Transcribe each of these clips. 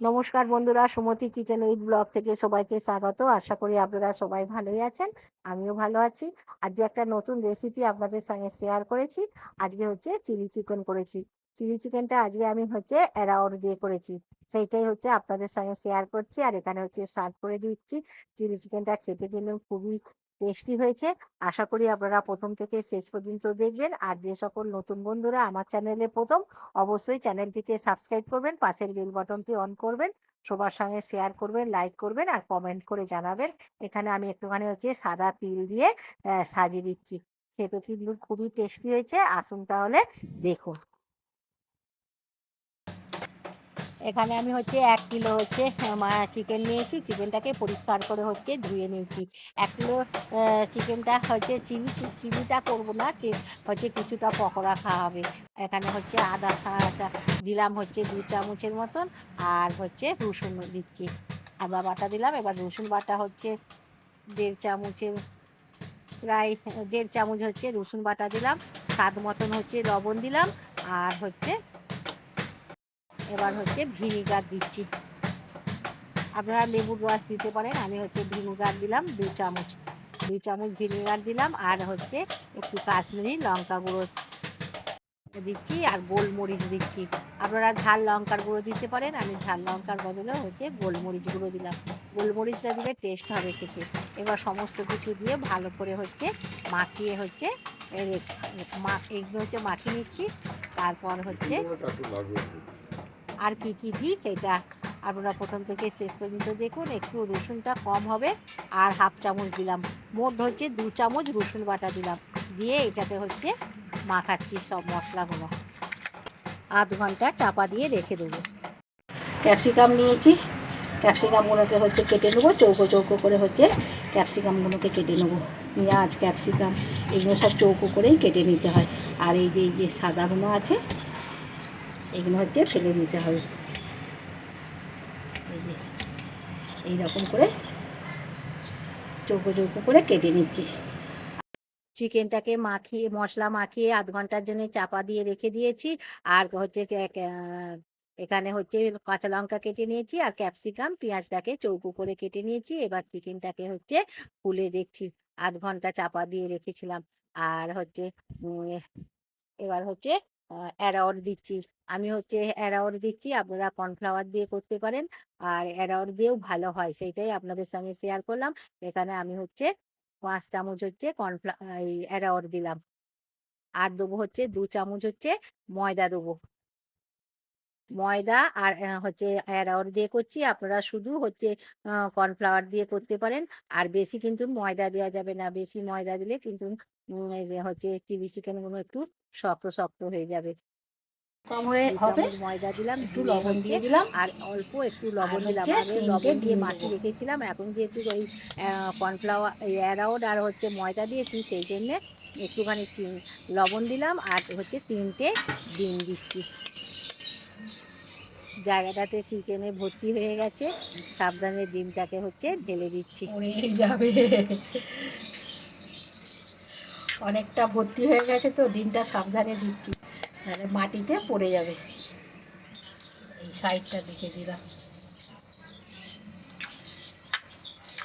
নমস্কার বন্ধুরা, সুমতি kitchen with blog থেকে সবাইকে স্বাগত। আশা করি আপনারা সবাই ভালোই আছেন, আমিও ভালো আছি। আজকে একটা নতুন রেসিপি আপনাদের সঙ্গে শেয়ার করেছি। আজকে হচ্ছে চিলি চিকেন করেছি। চিলি চিকেনটা আজকে আমি হচ্ছে অ্যারাউড দিয়ে করেছি। সেইটাই হচ্ছে আপনাদের সঙ্গে শেয়ার করছি আর এখানে হচ্ছে সার্ভ করে দিচ্ছি। চিলি চিকেনটা খেতে কিন্তু খুবই টেস্টি হয়েছে। আশা করি আপনারা প্রথম থেকে শেষ পর্যন্ত দেখবেন। আর যে সকল নতুন বন্ধুরা আমার চ্যানেলে প্রথম, অবশ্যই চ্যানেলটিকে সাবস্ক্রাইব করবেন, পাশের বেল বাটনটি অন করবেন, সবার সঙ্গে শেয়ার করবেন লাইক করবেন আর কমেন্ট করে জানাবেন। এখানে আমি একটুখানি হচ্ছে সাদা তিল দিয়ে সাজিয়ে দিচ্ছি। খেতে কিন্তু খুবই টেস্টি হয়েছে। আসুন তাহলে দেখুন। এখানে আমি হচ্ছে এক কিলো হচ্ছে চিকেন নিয়েছি। চিকেনটাকে পরিষ্কার করে হচ্ছে ধুয়ে নিয়েছি। এক কিলো চিকেনটা হচ্ছে চিলি চিলিটা করব না হচ্ছে কিছুটা পকোড়া খাওয়া হবে। এখানে হচ্ছে আদা দিলাম হচ্ছে দু চামচের মতন, আর হচ্ছে রসুন দিচ্ছি। আদা বাটা দিলাম, এবার রসুন বাটা হচ্ছে দেড় চামচের প্রায় দেড় চামচ হচ্ছে রসুন বাটা দিলাম। স্বাদ মতন হচ্ছে লবণ দিলাম, আর হচ্ছে এবার হচ্ছে ভিনিগার দিচ্ছি। আপনারা লেবুর রস দিতে পারেন, আমি হচ্ছে ভিনিগার দিলাম, দু চামচ। দু চামচ ভিনিগার দিলাম, আর হচ্ছে একটু কাশ্মীরি লঙ্কা গুঁড়ো দিচ্ছি, আর গোলমরিচ দিচ্ছি। আপনারা ঝাল লঙ্কার গুঁড়ো দিতে পারেন, আমি ঝাল লঙ্কার বদলে হচ্ছে গোলমরিচ গুঁড়ো দিলাম। গোলমরিচটা দিলে টেস্ট হবে খেতে। এবার সমস্ত কিছু দিয়ে ভালো করে হচ্ছে মাখিয়ে হচ্ছে এগুলো হচ্ছে মাখিয়ে নিচ্ছি, তারপর হচ্ছে আর কি কি দিই সেটা আপনারা প্রথম থেকে শেষ পর্যন্ত দেখুন, একটু রসুনটা কম হবে আর হাফ চামচ দিলাম। মোট হচ্ছে দু চামচ রসুন বাটা দিলাম। দিয়ে এটাকে হচ্ছে মাখাচ্ছি সব মশলাগুলো। আধ ঘণ্টা চাপা দিয়ে রেখে দেবো। ক্যাপসিকাম নিয়েছি। ক্যাপসিকামগুলোকে হচ্ছে কেটে নেব, চৌকো চৌকো করে হচ্ছে ক্যাপসিকামগুলোকে কেটে নেব। পেঁয়াজ, ক্যাপসিকাম, এগুলো সব চৌকো করেই কেটে নিতে হয়। আর এই যে এই যে সাদাগুলো আছে এগুলো হচ্ছে ফেলে দিতে হবে। এই যে, এইরকম করে চৌকো চৌকো করে কেটে নিচ্ছি। চিকেনটাকে মাখিয়ে, মশলা মাখিয়ে আধ ঘণ্টার জন্য চাপা দিয়ে রেখে দিয়েছি। আর হচ্ছে এখানে হচ্ছে কাঁচা লঙ্কা কেটে নিয়েছি আর ক্যাপসিকাম, পেঁয়াজটাকে চৌকো করে কেটে নিয়েছি। এবার চিকেনটাকে হচ্ছে খুলে দেখছি, আধ ঘণ্টা চাপা দিয়ে রেখেছিলাম। আর হচ্ছে এবার হচ্ছে অ্যারাউট দিচ্ছি। আমি হচ্ছে অ্যারাউট দিচ্ছি, আপনারা কর্নফ্লাওয়ার দিয়ে করতে পারেন। আর অ্যারাউট দিয়েও ভালো হয়, সেইটাই আপনাদের সঙ্গে শেয়ার করলাম। এখানে আমি হচ্ছে পাঁচ চামচ হচ্ছে কর্নফ্লা অ্যারাউট দিলাম। আর দেবো হচ্ছে দু চামচ হচ্ছে ময়দা দেবো। ময়দা আর হচ্ছে অ্যারাউট দিয়ে করছি। আপনারা শুধু হচ্ছে কর্নফ্লাওয়ার দিয়ে করতে পারেন। আর বেশি কিন্তু ময়দা দেওয়া যাবে না। বেশি ময়দা দিলে কিন্তু হচ্ছে চিলি চিকেনগুলো একটু শক্ত শক্ত হয়ে যাবে। কম হয়ে হবে। ময়দা দিলাম একটু লবণ দিয়ে দিলাম। আর অল্প একটু লবণ দিলাম। আগে লবণ দিয়ে মাখিয়ে রেখেছিলাম। এখন যেহেতু ওই কর্নফ্লাওয়ার অ্যারাউড আর হচ্ছে ময়দা দিয়েছি সেই জন্য একটুখানি লবণ দিলাম আর হচ্ছে তিনটে ডিম দিচ্ছি। জায়গাটাতে চিকেনে ভর্তি হয়ে গেছে। সাবধানে ডিমটাকে হচ্ছে ঢেলে দিচ্ছি। যাবে। অনেকটা ভর্তি হয়ে গেছে তো, ডিমটা সাবধানে দিচ্ছি। তাহলে মাটিতে পড়ে যাবে। এই সাইডটা দিকে দিলাম।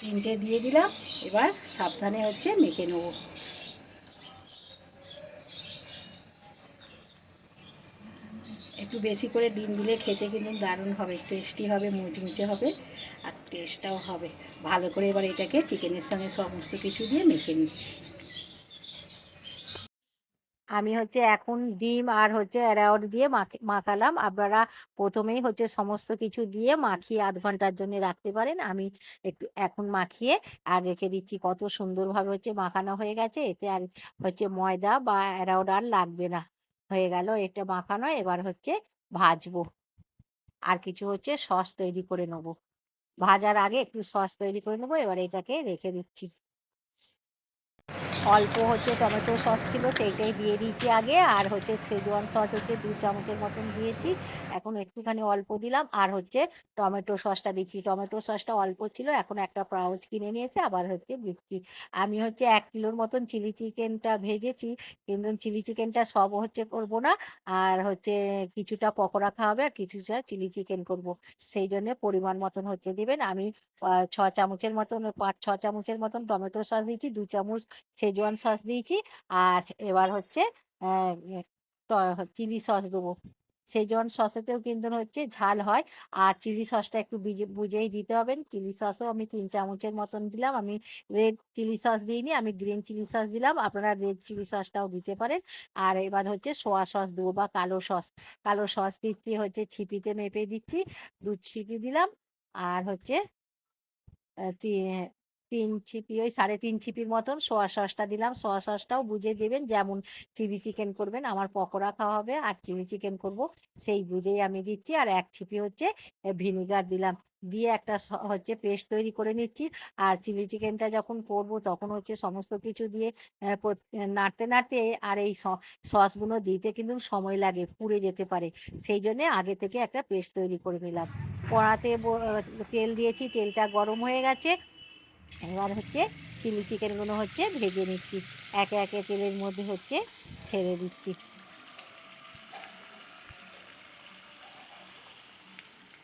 তিনটে দিয়ে দিলাম। এবার সাবধানে হচ্ছে মেখে নেব। একটু বেশি করে ডিম দিলে খেতে কিন্তু দারুণ হবে টেস্টি হবে মুচমুচে হবে, আর টেস্টটাও হবে। ভালো করে এবার এটাকে চিকেনের সঙ্গে সমস্ত কিছু দিয়ে মেখে নিচ্ছি। আমি হচ্ছে এখন ডিম আর হচ্ছে অ্যারাউট দিয়ে মাখে- মাখালাম। আপনারা প্রথমেই হচ্ছে সমস্ত কিছু দিয়ে মাখিয়ে আধ ঘণ্টার জন্য রাখতে পারেন। আমি একটু এখন মাখিয়ে আর রেখে দিচ্ছি। কত সুন্দরভাবে হচ্ছে মাখানো হয়ে গেছে। এতে আর হচ্ছে ময়দা বা অ্যারাউট আর লাগবে না। হয়ে গেল এটা মাখানো। এবার হচ্ছে ভাজবো। আর কিছু হচ্ছে সস তৈরি করে নেব। ভাজার আগে একটু সস তৈরি করে নেব। এবার এটাকে রেখে দিচ্ছি। অল্প হচ্ছে টমেটো সস ছিল, সেইটাই দিয়ে দিয়েছি আগে। আর হচ্ছে সেজওয়ান সস হচ্ছে দু চামচের মতন দিয়েছি। এখন একটুখানি অল্প দিলাম। আর হচ্ছে টমেটো সসটা দিচ্ছি। টমেটো সসটা অল্প ছিল, এখন একটা পাউচ কিনে নিয়েছে। আবার হচ্ছে দিচ্ছি। আমি হচ্ছে এক কিলোর মতন চিলি চিকেনটা ভেজেছি। কিন্তু চিলি চিকেনটা সব হচ্ছে করব না। আর হচ্ছে কিছুটা পকোড়া খাওয়াবে আর কিছুটা চিলি চিকেন করব। সেই জন্য পরিমাণ মতন হচ্ছে দিবেন। আমি ছ চামচের মতন, পাঁচ, ছ চামচের মতন টমেটো সস দিচ্ছি দু চামচ সেজওয়ান সস দিয়েছি, আর এবার হচ্ছে চিলি সস দেবো। সেজওয়ান সসেতেও কিন্তু হচ্ছে ঝাল হয়, আর চিলি সসটা একটু বুঝে, বুঝেই দিতে হবে। চিলি সসও আমি তিন চামচের মতন দিলাম, আমি রেড চিলি সস দিইনি, আমি গ্রিন চিলি সস দিলাম, আপনারা রেড চিলি সসটাও দিতে পারেন। আর এবার হচ্ছে সোয়া সস দেবো বা কালো সস কালো সস দিচ্ছি, হচ্ছে ছিপিতে মেপে দিচ্ছি, দুধ ছিপি দিলাম, আর হচ্ছে তিন ছিপি ওই সাড়ে তিন ছিপির মতন সোয়া সসটা দিলাম। সোয়া সসটাও বুঝে দেবেন যেমন চিলি চিকেন করবেন, আমার পকোড়া খাওয়া হবে আর চিলি চিকেন করব, সেই বুঝেই আমি দিচ্ছি। আর এক ছিপি হচ্ছে ভিনিগার দিলাম। দিয়ে একটা হচ্ছে পেস্ট তৈরি করে নিচ্ছি। আর চিলি চিকেনটা যখন করব তখন হচ্ছে সমস্ত কিছু দিয়ে নাড়তে নাড়তে আর এই সসগুলো দিতে কিন্তু সময় লাগে, পুড়ে যেতে পারে। সেই জন্য আগে থেকে একটা পেস্ট তৈরি করে নিলাম। কড়াতে তেল দিয়েছি, তেলটা গরম হয়ে গেছে। এবার হচ্ছে চিলি চিকেনগুলো হচ্ছে ভেজে নিচ্ছি। একে একে তেলের মধ্যে হচ্ছে ছেড়ে দিচ্ছি।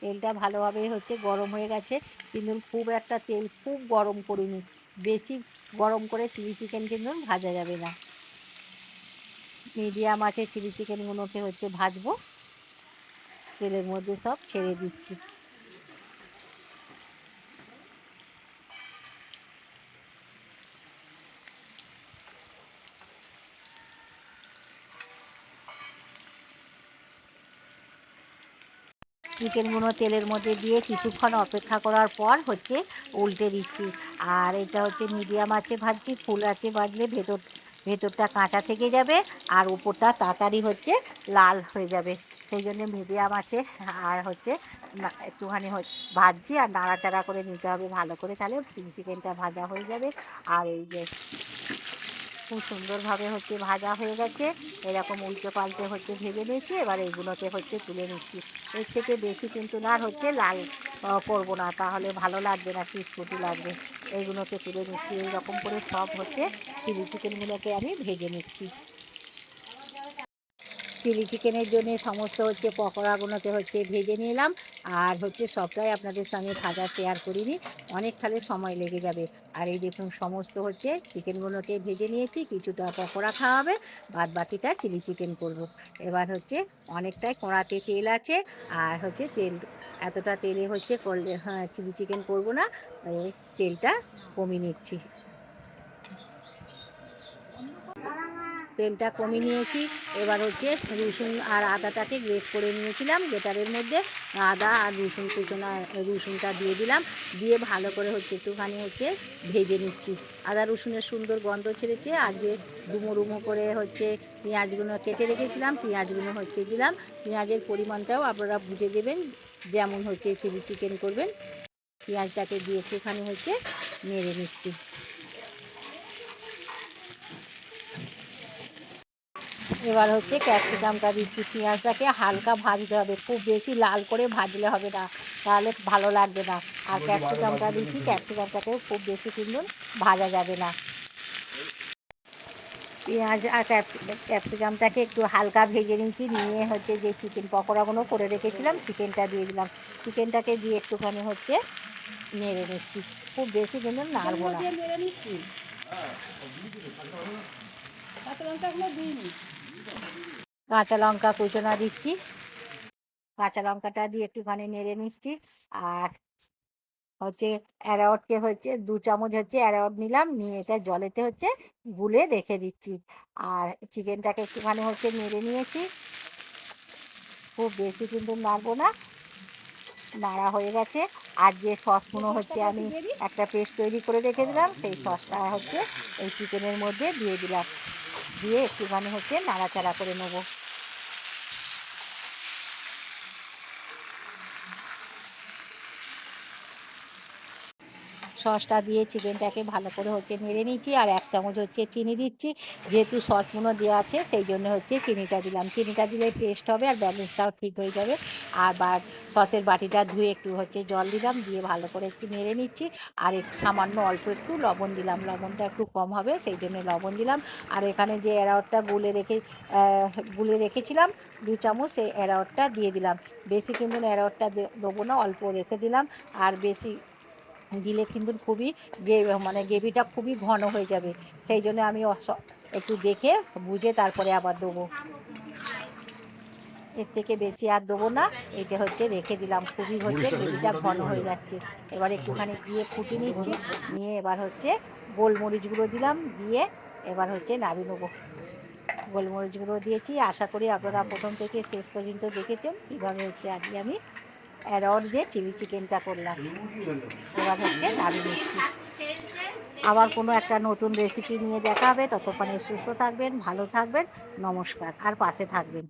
তেলটা ভালোভাবে হচ্ছে গরম হয়ে গেছে। কিন্তু খুব একটা তেল খুব গরম করিনি। বেশি গরম করে চিলি চিকেন কিন্তু ভাজা যাবে না। মিডিয়াম আছে চিলি চিকেন গুলোকে হচ্ছে ভাজবো। তেলের মধ্যে সব ছেড়ে দিচ্ছি। চিকেনগুলো তেলের মধ্যে দিয়ে কিছুক্ষণ অপেক্ষা করার পর হচ্ছে উল্টে দিচ্ছি। আর এটা হচ্ছে মিডিয়াম আছে ভাজছি, ফুল আছে ভাজলে ভেতর, ভেতরটা কাঁচা থেকে যাবে আর উপরটা তাড়াতাড়ি হচ্ছে লাল হয়ে যাবে। সেই জন্য মিডিয়াম আছে আর হচ্ছে একটুখানি ভাজছি আর নাড়াচাড়া করে নিতে হবে ভালো করে। তাহলে চিকেনটা ভাজা হয়ে যাবে। আর এই যে খুব সুন্দরভাবে হচ্ছে ভাজা হয়ে গেছে। এরকম উল্টে পাল্টে হচ্ছে ভেজে নিয়েছি। এবার এইগুলোকে হচ্ছে তুলে নিচ্ছি। এর থেকে বেশি কিন্তু না আর হচ্ছে লাল করব না। তাহলে ভালো লাগবে না চিটকুটি লাগবে। এইগুলোকে তুলে নিচ্ছি। এইরকম করে সব হচ্ছে চিলি চিকেনগুলোকে আমি ভেজে নিচ্ছি। চিলি চিকেনের জন্য সমস্ত হচ্ছে পকোড়াগুলোকে হচ্ছে ভেজে নিলাম। আর হচ্ছে সবটাই আপনাদের সঙ্গে ভাজা শেয়ার করিনি। অনেক তাহলে সময় লেগে যাবে। আর এই দেখুন সমস্ত হচ্ছে চিকেনগুলোকে ভেজে নিয়েছি। কিছুটা পকোড়া খাওয়া হবে বাদ বাকিটা চিলি চিকেন করব। এবার হচ্ছে অনেকটাই কড়াতে তেল আছে। আর হচ্ছে তেল, এতটা তেলে হচ্ছে করলে হ্যাঁ চিলি চিকেন করব না। তেলটা কমিয়ে নিচ্ছি। তেলটা কমিয়ে নিয়েছি। এবার হচ্ছে রসুন আর আদাটাকে গ্রেট করে নিয়েছিলাম গেটারের মধ্যে আদা আর রসুন কুচনা, রসুনটা দিয়ে দিলাম। দিয়ে ভালো করে হচ্ছে একটুখানি হচ্ছে ভেজে নিচ্ছি। আদা রসুনের সুন্দর গন্ধ ছেড়েছে। আজকে ডুমো ডুমো করে হচ্ছে পেঁয়াজগুলো কেটে রেখেছিলাম, পেঁয়াজগুলো হচ্ছে দিলাম। পেঁয়াজের পরিমাণটাও আপনারা বুঝে দেবেন, যেমন হচ্ছে চিলি চিকেন করবেন। পেঁয়াজটাকে দিয়ে একটুখানি হচ্ছে নেড়ে নিচ্ছি। এবার হচ্ছে ক্যাপসিকামটা দিচ্ছি পেঁয়াজটাকে হালকা ভাজতে হবে খুব বেশি লাল করে ভাজলে হবে না তাহলে ভালো লাগবে না। আর ক্যাপসিকামটা দিচ্ছি ক্যাপসিকামটাকেও খুব বেশি কিন্তু ভাজা যাবে না। পেঁয়াজ আর ক্যাপসিকামটাকে একটু হালকা ভেজে নিচ্ছি নিয়ে হচ্ছে যে চিকেন পকোড়াগুলো করে রেখেছিলাম চিকেনটা দিয়ে দিলাম। চিকেনটাকে দিয়ে একটুখানি হচ্ছে নেড়ে নিচ্ছি খুব বেশি কিন্তু নাড়বো না। কাঁচা লঙ্কা কুচনা দিচ্ছি। কাঁচা লঙ্কাটা দিয়ে একটুখানি নেড়ে নিচ্ছি। আর হচ্ছে অ্যারাওয়াটকে হচ্ছে দু চামচ হচ্ছে অ্যারাওয়াট নিলাম। নিয়ে এটা জলেতে হচ্ছে গুলে রেখে দিচ্ছি। আর চিকেনটাকে একটুখানি হচ্ছে নেড়ে নিয়েছি। খুব বেশি কিন্তু নাড়বো না। নাড়া হয়ে গেছে। আর যে সসগুলো হচ্ছে আমি একটা পেস্ট তৈরি করে রেখে দিলাম, সেই সসটা হচ্ছে এই চিকেনের মধ্যে দিয়ে দিলাম। দিয়ে একটুখানি হচ্ছে নাড়াচাড়া করে নেব। সসটা দিয়ে চিকেনটাকে ভালো করে হচ্ছে নেড়ে নিচ্ছি আর এক চামচ হচ্ছে চিনি দিচ্ছি। যেহেতু সসগুলো দেওয়া আছে, সেই জন্য হচ্ছে চিনিটা দিলাম। চিনিটা দিলে টেস্ট হবে আর ব্যালেন্সটাও ঠিক হয়ে যাবে। আর সসের বাটিটা ধুয়ে একটু হচ্ছে জল দিলাম, দিয়ে ভালো করে একটু নেড়ে নিচ্ছি। আর একটু সামান্য অল্প একটু লবণ দিলাম। লবণটা একটু কম হবে, সেই জন্য লবণ দিলাম। আর এখানে যে অ্যারাউটটা গুলে রেখে গুলে রেখেছিলাম, দু চামচ সেই অ্যারাউটটা দিয়ে দিলাম। বেশি কিন্তু অ্যারাউটটা দেবো না, অল্প রেখে দিলাম। আর বেশি দিলে কিন্তু খুবই যে মানে গ্রেভিটা খুবই ঘন হয়ে যাবে। সেই জন্য আমি একটু দেখে বুঝে তারপরে আবার দেবো। এর থেকে বেশি আর দেবো না। এটা হচ্ছে রেখে দিলাম। খুবই হচ্ছে গ্রেভিটা ঘন হয়ে যাচ্ছে। এবার একটুখানি দিয়ে ফুটে নিচ্ছি। নিয়ে এবার হচ্ছে গোলমরিচ গুঁড়ো দিলাম। দিয়ে এবার হচ্ছে নাড়িয়ে নেব। গোলমরিচ গুঁড়ো দিয়েছি। আশা করি আপনারা প্রথম থেকে শেষ পর্যন্ত দেখেছেন কীভাবে হচ্ছে আজকে আমি অ্যারড দিয়ে চিলি চিকেনটা করলাম। এবার হচ্ছে নাড়িয়ে নিচ্ছি। আবার কোনো একটা নতুন রেসিপি নিয়ে দেখা হবে। ততক্ষণে সুস্থ থাকবেন ভালো থাকবেন নমস্কার। আর পাশে থাকবেন।